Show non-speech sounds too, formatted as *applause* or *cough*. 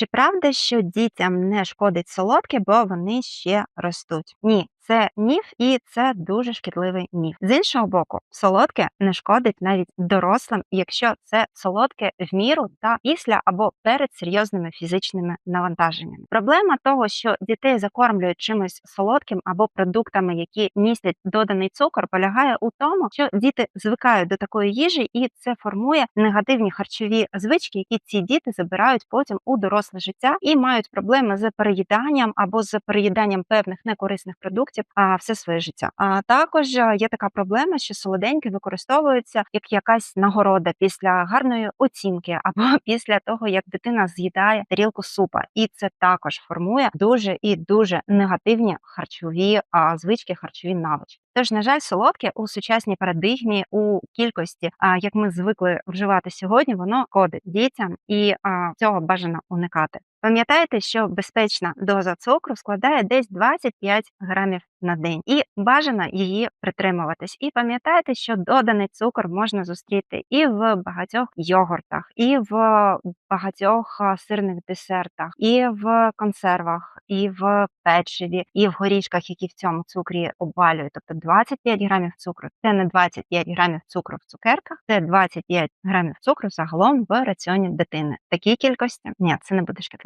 Чи правда, що дітям не шкодить солодке, бо вони ще ростуть? Ні, це міф, і це дуже шкідливий міф. З іншого боку, солодке не шкодить навіть дорослим, якщо це солодке в міру та після або перед серйозними фізичними навантаженнями. Проблема того, що дітей закормлюють чимось солодким або продуктами, які містять доданий цукор, полягає у тому, що діти звикають до такої їжі, і це формує негативні харчові звички, які ці діти забирають потім у доросле життя і мають проблеми з переїданням або з переїданням певних некорисних продуктів а все своє життя. А також е, є така проблема, що солоденьке використовується як якась нагорода після гарної оцінки *laughs* або після того, як дитина з'їдає тарілку супа, і це також формує дуже і дуже негативні харчові а, звички, харчові навички. Тож, на жаль, солодке у сучасній парадигмі у кількості, а як ми звикли вживати сьогодні, воно кодить дітям, і а, цього бажано уникати. Пам'ятайте, що безпечна доза цукру складає десь 25 грамів на день, і бажано її притримуватись. І пам'ятайте, що доданий цукор можна зустріти і в багатьох йогуртах, і в багатьох сирних десертах, і в консервах, і в печиві, і в горішках, які в цьому цукрі обвалюють. Тобто 25 грамів цукру це не 25 грамів цукру в цукерках, це 25 грамів цукру загалом в раціоні дитини. Такій кількості ні, це не буде шкідливо.